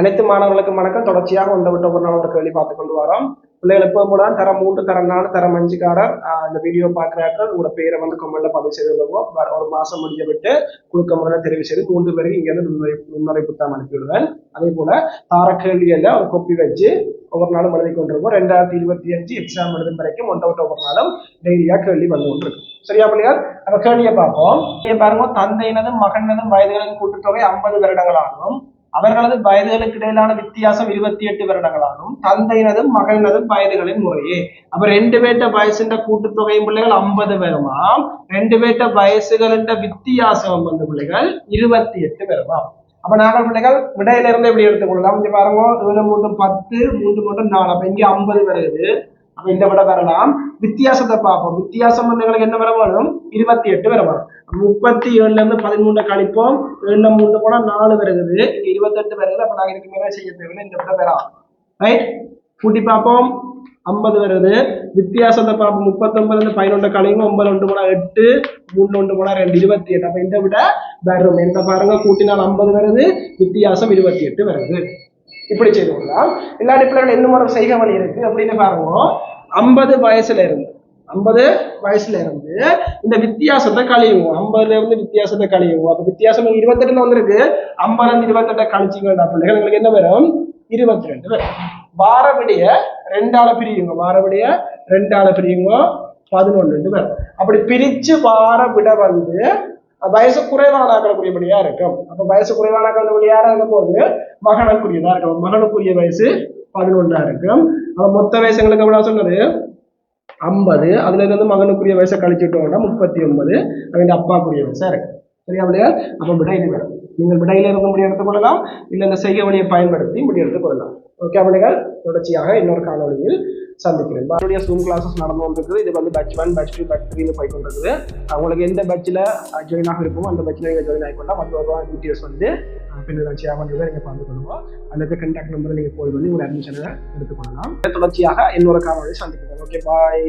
அனைத்து மாணவர்களுக்கும் வணக்கம். தொடர்ச்சியாக ஒன்றை விட்ட ஒரு நாள் ஒரு கேள்வி பார்த்து கொண்டு வரோம். பிள்ளைகள் எப்போதும் போல தரம் மூன்று தரம் நாலு தரம் அஞ்சுக்காரர் ஆஹ் இந்த வீடியோ பார்க்குறார்கள். உங்களோட பேரை வந்து கமெண்ட்ல பதிவு செய்து கொள்வோம். ஒரு மாசம் முடிஞ்ச விட்டு குழுக்க முறை தெரிவு செய்து மூன்று பேருக்கு இங்க இருந்து முன்னுரை புத்தகம் அனுப்பிவிடுவேன். அதே போல தார கேள்வியில ஒரு கொப்பி வச்சு ஒவ்வொரு நாளும் எழுதி கொண்டிருக்கோம் ரெண்டாயிரத்தி இருபத்தி அஞ்சு எக்ஸாம் எழுதும் வரைக்கும் ஒன்றை விட்ட ஒவ்வொரு நாளும் டெய்லியா கேள்வி வந்து கொண்டிருக்கும். சரியா பிள்ளைகள் நம்ம கேள்வியை பார்ப்போம். பாருங்க தந்தையினதும் மகனதும் வயதுகளின் கூட்டுத்தொகை ஐம்பது வருடங்களாகும். அவர்களது வயதுகளுக்கு இடையிலான வித்தியாசம் இருபத்தி எட்டு வருடங்களாகும் தந்தையினதும் மகனதும் வயதுகளின் முறையே. அப்ப ரெண்டு பேர்ட்ட வயசுன்ற கூட்டுத்தொகையும் பிள்ளைகள் ஐம்பது வருமாம் ரெண்டு பேர்ட்ட வயசுகளின் வித்தியாசம் வந்து பிள்ளைகள் இருபத்தி எட்டு வருமாம் அப்ப நாங்கள் பிள்ளைகள் விடையில இருந்து எப்படி எடுத்துக்கொள்ளலாம். இங்க பாருங்க ஏழு மூன்று பத்து மூன்று மூன்று நாலு. அப்ப இங்கே ஐம்பது வருது அப்ப இந்த விட வரலாம் வித்தியாசத்தை பார்ப்போம் வித்தியாசம் எங்களுக்கு என்ன வர வேணும் இருபத்தி எட்டு வர வரும் முப்பத்தி ஏழுல இருந்து பதிமூணு கழிப்போம் ஏழுல மூணு போனா நாலு வருது இங்க இருபத்தெட்டு வருது அப்ப நாங்க இதுக்கு மேலே செய்ய தேவையில்லை இந்த விட வரலாம் ரைட் கூட்டி பார்ப்போம் ஐம்பது வருது வித்தியாசத்தை பார்ப்போம் முப்பத்தொன்பதுல இருந்து பதினொன்று கழிவு ஒன்பது ஒன்று போனா எட்டு மூணு ஒன்று போனா ரெண்டு இருபத்தி எட்டு அப்ப இந்த விட வரும் என்ன பாருங்க கூட்டினால் ஐம்பது வருது வித்தியாசம் இருபத்தி எட்டு வருது இப்படி செய்து கொள்ளலாம் இல்லாட்டி பிள்ளைகள் என்ன முறை செய்க வழி இருக்கு அப்படின்னு பாருங்க ஐம்பது வயசுல இருந்து ஐம்பது வயசுல இருந்து இந்த வித்தியாசத்தை கழியுங்க ஐம்பதுல இருந்து வித்தியாசத்தை கழியுங்க அப்ப வித்தியாசம் இருபத்தெட்டுல வந்திருக்கு. ஐம்பது இருபத்தெட்டை கழிச்சிங்கன்னா பிள்ளைகள் உங்களுக்கு என்ன வரும்? இருபத்தி ரெண்டு வரும். வாரவிடைய ரெண்டால பிரியுங்க. வாரவிடைய ரெண்டால பிரியுங்க. பதினொன்று பேர் அப்படி பிரிச்சு வார விட வந்து வயசு குறைவான ஆக்கக்கூடியபடியா இருக்கும். அப்ப வயசு குறைவான ஆக்கக்கூடியா இருக்கும் போது மகனுக்குரியதா இருக்கும். மகனுக்குரிய வயசு பதினொன்றா இருக்கும். அப்ப மொத்த வயசு எங்களுக்கு சொன்னது ஐம்பது. அதுல இருந்து மகனுக்குரிய வயசை கழிச்சுட்டோம்னா முப்பத்தி ஒன்பது. அவன் அப்பாக்குரிய வயசா இருக்கு சரியா இல்லையா அப்ப விடையில வரும். நீங்கள் விடையில இருந்து முடிவெடுத்துக் கொள்ளலாம். இல்லை இந்த செய்ய வழியை பயன்படுத்தி முடிவெடுத்துக் கொள்ளலாம். ஓகே பிள்ளைகள் தொடர்ச்சியாக இன்னொரு காணொலியில் சந்திக்கிறேன். என்னுடைய ஜூம் கிளாஸஸ் நடந்து வந்திருக்குது இது வந்து batch one batch two batch த்ரீனு போய் கொண்டிருக்குது. உங்களுக்கு எந்த பேட்சில் ஜாயின் ஆக இருக்குமோ அந்த பேட்சில் நீங்கள் ஜாயின் ஆகிக்கொண்டா வந்து ஒரு டீட்டெயில்ஸ் வந்து பின்னர் ஷேர் பண்ணுறதை நீங்கள் பார்த்து கொள்ளுவோம் அந்த கண்டாக்ட் நம்பரை நீங்கள் போய் வந்து உங்கள் அட்மிஷனை எடுத்துக்கொள்ளலாம் தொடர்ச்சியாக இன்னொரு காணொலி சந்திக்கிறேன். Okay bye